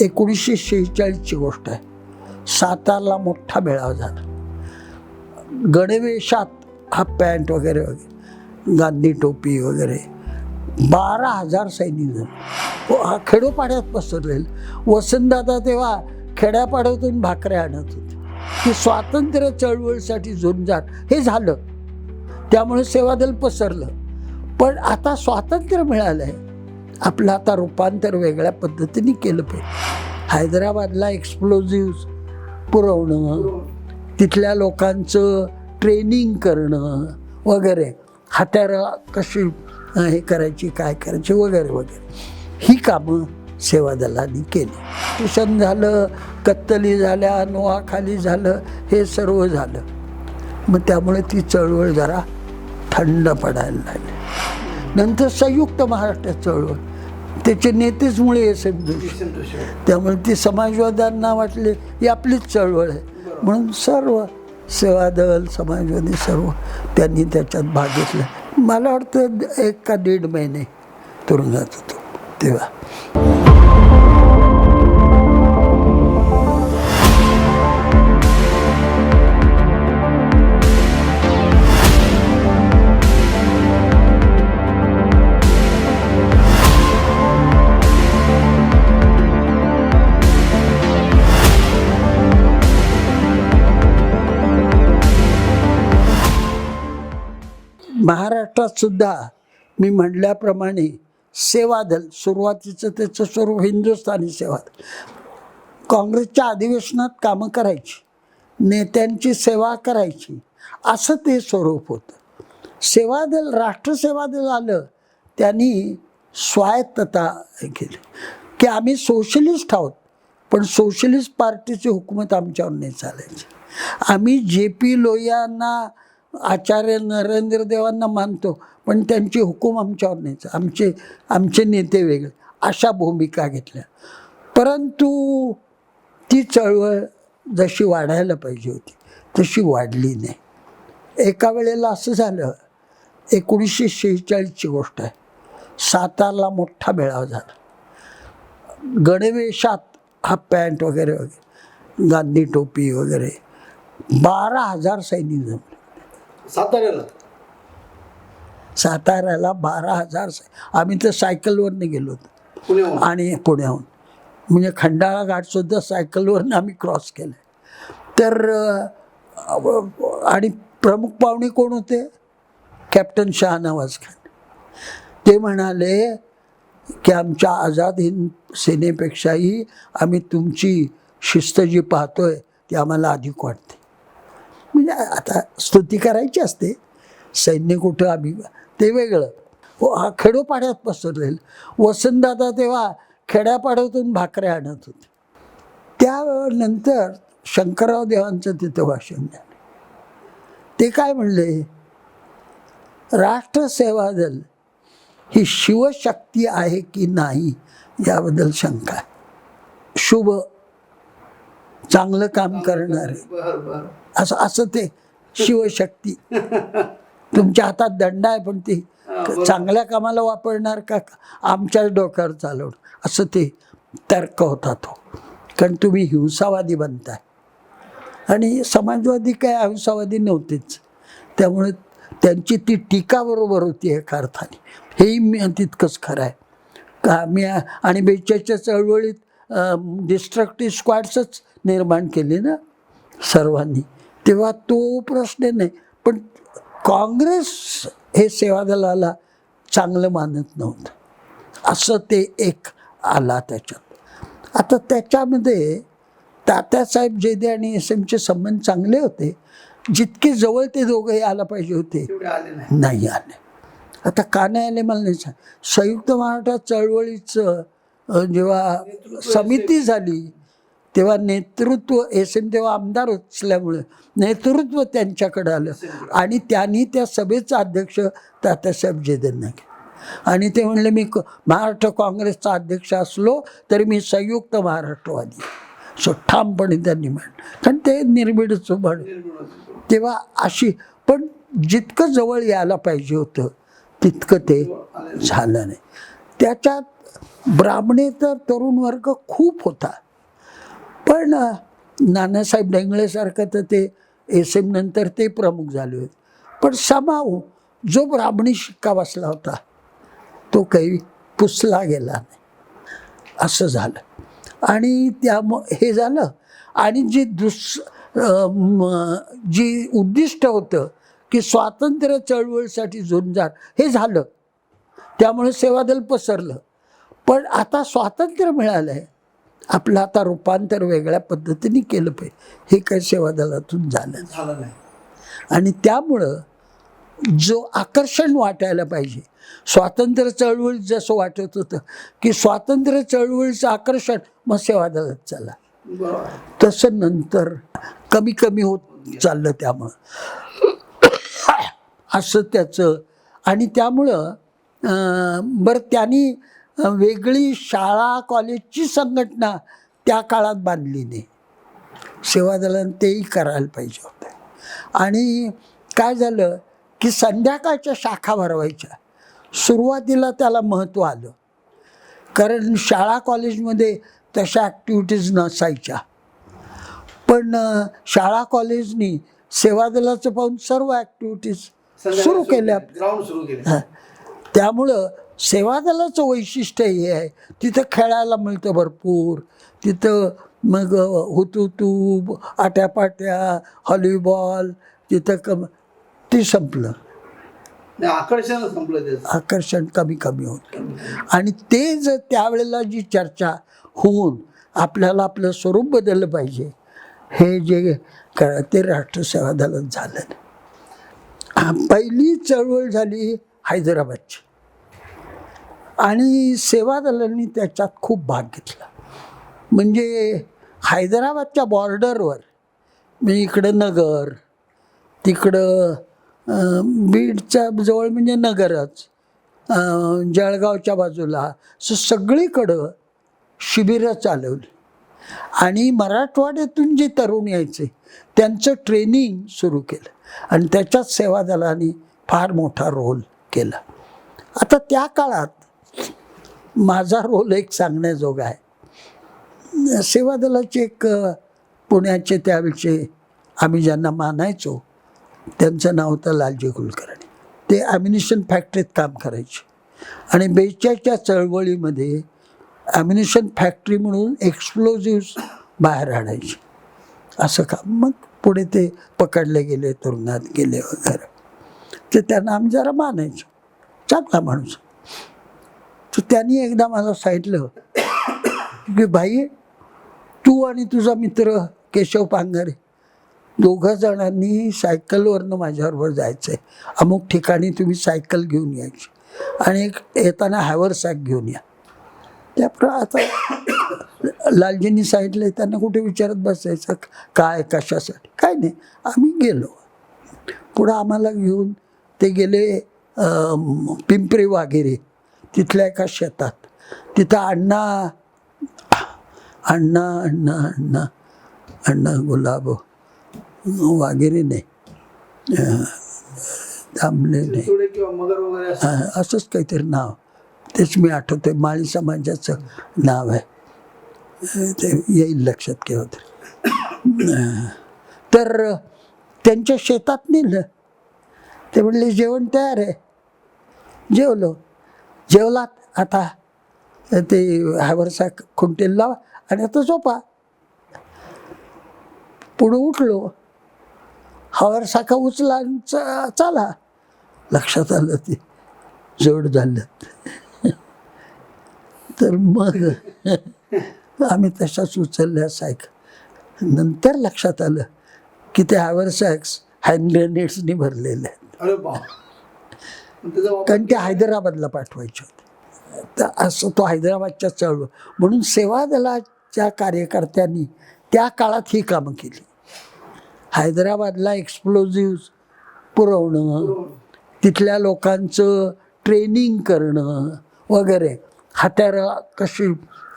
एकोणीसशे शेहेचाळीसची गोष्ट आहे. सातारला मोठा मेळावा झाला. गणवेशात हा पॅन्ट वगैरे वगैरे गांधी टोपी वगैरे बारा हजार सैनिक जण व हो, हा खेडोपाड्यात पसरलेलं. वसंतदादा तेव्हा खेड्यापाड्यातून भाकऱ्या आणत होते. की स्वातंत्र्य चळवळीसाठी झुंजार हे झालं. त्यामुळे सेवादल पसरलं. पण आता स्वातंत्र्य मिळालं आहे आपलं आता रूपांतर वेगळ्या पद्धतीने केलं पाहिजे. हैदराबादला एक्सप्लोजिव्ह पुरवणं तिथल्या लोकांचं ट्रेनिंग करणं वगैरे हत्यारं कशी हे करायची काय करायची वगैरे वगैरे. ही कामं सेवा दलांनी केली. ट्युशन झालं कत्तली झाल्या नोहाखाली झालं हे सर्व झालं. मग त्यामुळे ती चळवळ जरा थंड पडायला लागली. नंतर संयुक्त महाराष्ट्र चळवळ. त्याचे नेतेच मुळे एस एम जोशी त्यामुळे ती समाजवाद्यांना वाटले ही आपलीच चळवळ आहे. म्हणून सर्व सेवादल समाजवादी सर्व त्यांनी त्याच्यात भाग घेतला. मला वाटतं एक का दीड महिने तुरुंगात होतो. तेव्हा. महाराष्ट्रात सुद्धा मी म्हटल्याप्रमाणे सेवादल सुरुवातीचं त्याचं स्वरूप हिंदुस्थानी सेवा. काँग्रेसच्या अधिवेशनात कामं करायची नेत्यांची सेवा करायची असं ते स्वरूप होतं. सेवादल राष्ट्रसेवादल आलं त्यांनी स्वायत्तता हे केली. की आम्ही सोशलिस्ट आहोत पण सोशलिस्ट पार्टीची हुकूमत आमच्यावर नाही चालायची. आम्ही जे पी लोहियांना आचार्य नरेंद्र देवांना मानतो पण त्यांची हुकूम आमच्यावर नाहीच आमचे आमचे नेते वेगळे. अशा भूमिका घेतल्या. परंतु ती चळवळ जशी वाढायला पाहिजे होती तशी वाढली नाही. एका वेळेला असं झालं एकोणीसशे शेहेचाळीसची गोष्ट आहे. सातारला मोठा मेळावा झाला. गणवेशात हा पॅन्ट वगैरे वगैरे गांधी टोपी वगैरे बारा हजार सैनिक जमले. साताऱ्याला. साताऱ्याला बारा हजार आम्ही तर सायकलवरनं गेलो होतो. आणि पुण्याहून. म्हणजे खंडाळा घाटसुद्धा सायकलवरनं आम्ही क्रॉस केलं. तर आणि प्रमुख पाहुणे कोण होते? कॅप्टन शहानवाज खान. ते म्हणाले की आमच्या आझाद हिंद सेनेपेक्षाही आम्ही तुमची शिस्त जी पाहतोय ती आम्हाला अधिक वाटते. म्हणजे आता स्तुती करायची असते. सैन्य कुठं आम्ही ते वेगळं. हो, हा खेडोपाड्यात पसरलेलं. वसंतदादा तेव्हा खेड्यापाड्यातून भाकऱ्या आणत होते. त्यानंतर शंकरराव देवांचं तिथं भाषण झालं. ते काय म्हणले? राष्ट्रसेवा दल ही शिवशक्ती आहे की नाही याबद्दल शंका. शुभ चांगलं काम करणारे. बरोबर असं असं ते शिवशक्ती. तुमच्या हातात दंड आहे पण ती चांगल्या कामाला वापरणार का? आमच्याच डोक्यावर चालवणार असं ते तर्क होता तो. कारण तुम्ही हिंसावादी बनताय. आणि समाजवादी काय? अहिंसावादी नव्हतेच. त्यामुळे त्यांची ती टीका बरोबर होती एका अर्थाने हेही मी तितकंच खरं आहे. का मी आणि बेचाळीसच्या चळवळीत डिस्ट्रक्टिव्ह स्क्वॅड्सच निर्माण केली ना सर्वांनी. तेव्हा तो प्रश्न नाही. पण काँग्रेस हे सेवादलाला चांगलं मानत नव्हतं. असं ते एक आला त्याच्यात. आता त्याच्यामध्ये तात्यासाहेब जेदे आणि एस एमचे संबंध चांगले होते. जितके जवळ ते दोघं यायला पाहिजे होते. आले नाही. आले. आता का नाही आले मला नाही सांग. संयुक्त महाराष्ट्र चळवळीचं जेव्हा समिती झाली तेव्हा नेतृत्व एस एम तेव्हा आमदार असल्यामुळं नेतृत्व त्यांच्याकडे आलं. आणि त्यांनी त्या सभेचा अध्यक्ष तात्यासाहेब जेदेंना केलं. आणि ते म्हणले मी क- महाराष्ट्र काँग्रेसचा अध्यक्ष असलो तरी मी संयुक्त महाराष्ट्रवादी सो ठामपणे त्यांनी म्हणलं कारण ते निर्मिडच म्हण तेव्हा अशी पण जितकं जवळ यायला पाहिजे होतं तितकं ते झालं नाही. त्याच्यात ब्राह्मणे तर तरुण वर्ग खूप होता. पण नानासाहेब डेंगळेसारखं तर ते एस एम नंतर ते प्रमुख झाले होते. पण समाव जो ब्राह्मणी शिक्का बसला होता तो काही पुसला गेला नाही. असं झालं. आणि त्यामु हे झालं. आणि जी दुस जी उद्दिष्ट होतं की स्वातंत्र्य चळवळीसाठी झुंजार हे झालं. त्यामुळे सेवादल पसरलं. पण आता स्वातंत्र्य मिळालं आहे आपलं आता रूपांतर वेगळ्या पद्धतीने केलं पाहिजे. हे काही सेवादलातून झालं नाही. झालं नाही. आणि त्यामुळं जो आकर्षण वाटायला पाहिजे स्वातंत्र्य चळवळीत जसं वाटत होतं की स्वातंत्र्य चळवळीचं आकर्षण मग सेवादलात चला. बरोबर. तसं नंतर कमी कमी होत चाललं त्यामुळं. असं त्याचं. आणि त्यामुळं बरं त्यांनी वेगळी शाळा कॉलेजची संघटना त्या काळात बांधली नाही सेवादलानं तेही करायला पाहिजे होतं. आणि काय झालं की संध्याकाळच्या शाखा भरवायच्या. सुरुवातीला त्याला महत्त्व आलं. कारण शाळा कॉलेजमध्ये तशा ॲक्टिव्हिटीज नसायच्या. पण शाळा कॉलेजनी सेवादलाचं पाहून सर्व ॲक्टिव्हिटीज सुरू केल्या. त्यामुळं सेवादलाचं वैशिष्ट्य हे आहे. तिथं खेळायला मिळतं भरपूर. तिथं मग हुतुतू आट्यापाट्या हॉलीबॉल तिथं कम ते संपलं. आकर्षण संपलं आकर्षण कमी कमी होतं आणि ते जर त्यावेळेला जी चर्चा होऊन आपल्याला आपलं स्वरूप बदललं पाहिजे हे जे कळ ते राष्ट्रसेवा दलात झालं. पहिली चळवळ झाली हैदराबादची. आणि सेवा दलांनी त्याच्यात खूप भाग घेतला. म्हणजे हैदराबादच्या बॉर्डरवर मी इकडं नगर तिकडं बीडच्या जवळ म्हणजे नगरच जळगावच्या बाजूला असं सगळीकडं शिबिरं चालवली. आणि मराठवाड्यातून जे तरुण यायचे त्यांचं ट्रेनिंग सुरू केलं. आणि त्याच्यात सेवा दलाने फार मोठा रोल केला. आता त्या काळात माझा रोल एक सांगण्याजोगा आहे. सेवा दलाचे एक पुण्याचे त्यावेळचे आम्ही ज्यांना मानायचो त्यांचं नाव होतं लालजी कुलकर्णी. ते ॲम्युनिशन फॅक्टरीत काम करायचे. आणि बेचाळीसच्या चळवळीमध्ये ॲम्युनिशन फॅक्टरी म्हणून एक्सप्लोजिव्स बाहेर आणायचे. असं काम. मग पुढे ते पकडले गेले तुरुंगात गेले वगैरे. तर त्यांना आम्ही जरा मानायचो. चांगला माणूस. तर त्यांनी एकदा मला सांगितलं की भाई तू आणि तुझा मित्र केशव पांगारे दोघं जणांनी सायकलवरनं माझ्याबरोबर जायचं आहे अमुक ठिकाणी तुम्ही सायकल घेऊन यायची आणि एक येताना हॅवर सॅक घेऊन या. त्याप्रमाणे आता लालजींनी सांगितलं त्यांना कुठे विचारत बसायचं? काय कशासाठी? काय नाही आम्ही गेलो. पुढं आम्हाला घेऊन ते गेले पिंपरे पिंपरी वाघेरे. तिथल्या एका शेतात. तिथं अण्णा अण्णा अण्णा अण्णा अण्णा गुलाब वाघेरे नाही थांबले नाही वगैरे असंच काहीतरी नाव. तेच मी आठवतोय. माळी समाजाचं नाव आहे. ते येईल लक्षात केव्हा तरी. तर त्यांच्या शेतात नेलं. ते म्हणले जेवण तयार आहे. जेवलो. जेवलात. आता ते हावरसा खुंटेल लावा आणि आता झोपा. पुढं उठलो. हावरसाखा उचला आणि चा- चाला. लक्षात आलं ते. जोड झालं. तर मग आम्ही तशाच उचलल्या सायक नंतर लक्षात आलं की ते हावर सॅक्स हँड ग्रेनेड्सनी भरलेले आहेत कारण ते हैदराबादला पाठवायचे होते. तर असं तो हैदराबादच्या चळवळ. म्हणून सेवा दलाच्या कार्यकर्त्यांनी त्या काळात ही कामं केली. हैदराबादला एक्सप्लोजिव्ह पुरवणं तिथल्या लोकांचं ट्रेनिंग करणं वगैरे हत्यारं कशी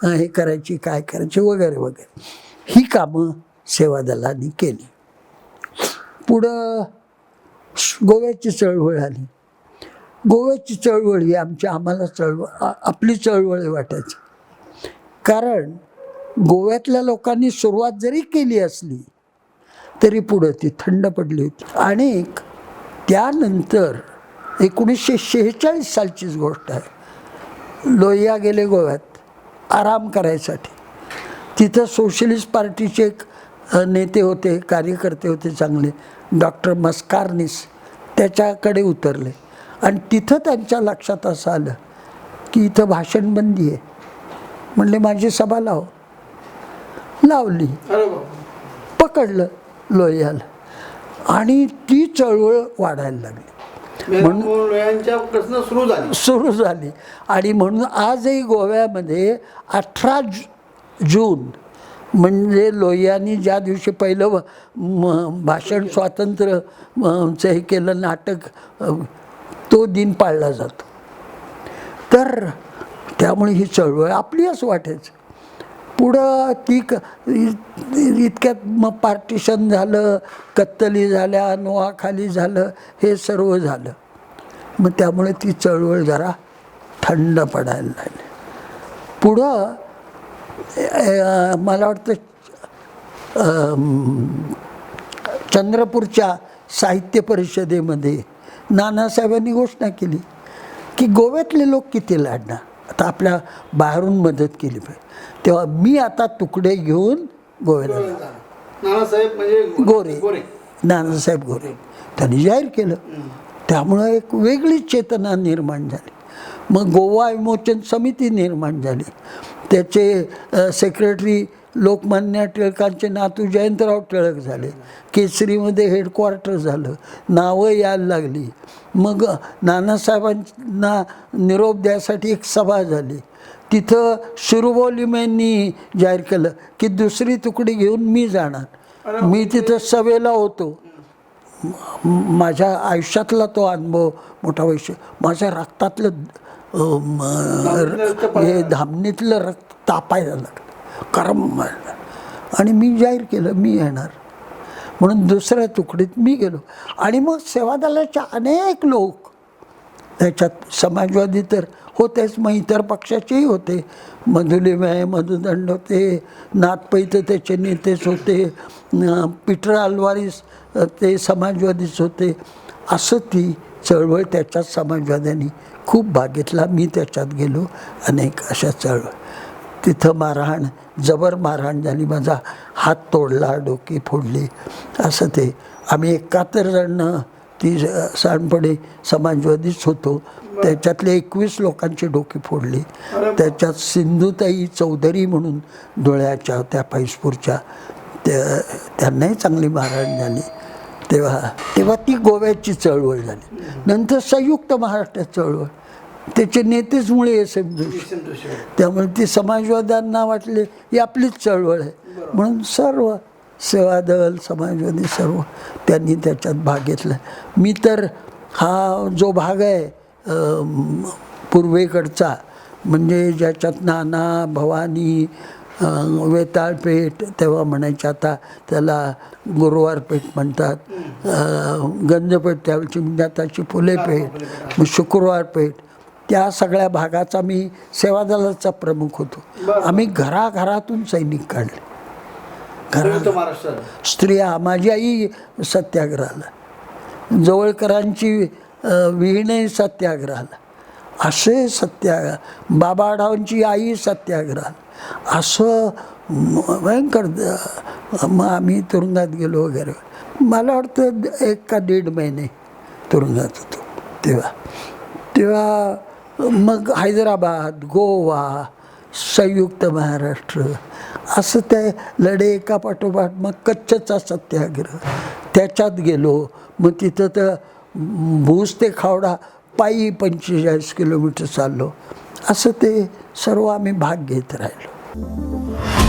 हे करायची काय करायची वगैरे वगैरे. ही कामं सेवा दलाने केली. पुढं गोव्याची चळवळ आली. गोव्याची चळवळ ही आमची आम्हाला चळवळ आपली चळवळ आहे वाटायची. कारण गोव्यातल्या लोकांनी सुरुवात जरी केली असली तरी पुढं ती थंड पडली होती. आणि त्यानंतर एकोणीसशे शेहेचाळीस सालचीच गोष्ट आहे. लोहिया गेले गोव्यात आराम करायसाठी. तिथं सोशलिस्ट पार्टीचे एक नेते होते कार्यकर्ते होते चांगले डॉक्टर मस्कारनीस त्याच्याकडे उतरले. आणि तिथं त्यांच्या लक्षात असं आलं की इथं भाषणबंदी आहे. म्हणले माझी सभा लाव. लावली. पकडलं लोहियाला आणि ती चळवळ वाढायला लागली. म्हणून सुरू झाले. सुरू झाली. आणि म्हणून आजही गोव्यामध्ये अठरा जून म्हणजे लोहियांनी ज्या दिवशी पहिलं भाषण स्वातंत्र्य म- चं हे केलं नाटक तो दिन पाळला जातो. तर त्यामुळे ही चळवळ आपली असं वाटायचं. पुढं ती क इ- इतक्यात मग पार्टिशन झालं कत्तली झाल्या नोआखाली झालं हे सर्व झालं. मग त्यामुळे ती चळवळ जरा थंड पडायला लागली. पुढं मला वाटतं चंद्रपूरच्या साहित्य परिषदेमध्ये नानासाहेबांनी घोषणा केली की गोव्यातले लोक किती लाडणार? आता आपल्या बाहेरून मदत केली पाहिजे. तेव्हा मी आता तुकडे घेऊन गोव्याला. नानासाहेब म्हणजे गोरे. गोरे. नानासाहेब गोरे. त्यांनी जाहीर केलं. त्यामुळं एक वेगळी चेतना निर्माण झाली. मग गोवा विमोचन समिती निर्माण झाली. त्याचे सेक्रेटरी लोकमान्य टिळकांचे नातू जयंतराव टिळक झाले. केसरीमध्ये हेडक्वार्टर झालं. नावं यायला लागली. मग नानासाहेबांना निरोप द्यासाठी एक सभा झाली. तिथं शिरुबोलिमेंनी जाहीर केलं की दुसरी तुकडी घेऊन मी जाणार. मी तिथं सभेला होतो. माझ्या आयुष्यातला तो अनुभव मोठा वैश्य माझ्या रक्तातलं हे धामणीतलं रक्त तापायला लागलं. करम आणि मी जाहीर केलं मी येणार. म्हणून दुसऱ्या तुकडीत मी गेलो. आणि मग सेवादलाचे अनेक लोक त्याच्यात समाजवादी तर होतेच मग इतर पक्षाचेही होते. मधुलिमय मधुदंड होते नाथपैत त्याचे नेतेच होते पिटर अलवारीस ते समाजवादीच होते. असं ती चळवळ त्याच्यात समाजवाद्यांनी खूप भाग घेतला. मी त्याच्यात गेलो अनेक अशा चळवळ. तिथं मारहाण जबर मारहाण झाली माझा हात तोडला डोकी फोडली असं ते. आम्ही एकाहत्तर जण ती सांडपणे समाजवादीच होतो. त्याच्यातले एकवीस लोकांची डोकी फोडली. त्याच्यात सिंधुताई चौधरी म्हणून डोळ्याच्या होत्या पैसपूरच्या त्या त्यांनाही चांगली मारहाण झाली. तेव्हा तेव्हा ती गोव्याची चळवळ झाली. नंतर संयुक्त महाराष्ट्र चळवळ. त्याचे नेतेच मुळे एस एम जोशी. त्यामुळे ती समाजवाद्यांना वाटले ही आपलीच चळवळ आहे. म्हणून सर्व सेवादल समाजवादी सर्व त्यांनी त्याच्यात भाग घेतला. मी तर हा जो भाग आहे पूर्वेकडचा म्हणजे ज्याच्यात नाना भवानी वेताळपेठ तेव्हा म्हणायचे आता त्याला गुरुवारपेठ म्हणतात गंजपेठ त्यावेळची म्हणजे आताची फुलेपेठ मग शुक्रवारपेठ त्या सगळ्या भागाचा मी सेवादलाचा प्रमुख होतो. आम्ही घराघरातून सैनिक काढले. महाराष्ट्रात? स्त्रिया माझी आई सत्याग्रहाला. जवळकरांची अं, विहीणही सत्याग्रहाला. असे सत्याग्रह बाबा आढावांची आई सत्याग्रहाला. असं भयंकर मग आम्ही तुरुंगात गेलो वगैरे. मला वाटतं एक का दीड महिने तुरुंगात होतो. तेव्हा तेव्हा मग हैदराबाद गोवा संयुक्त महाराष्ट्र असं ते लढे एका पाठोपाठ मग कच्छचा सत्याग्रह. त्याच्यात गेलो. मग तिथं तर भूस ते खावडा पायी पंचेचाळीस किलोमीटर चाललो. असं ते सर्व आम्ही भाग घेत राहिलो.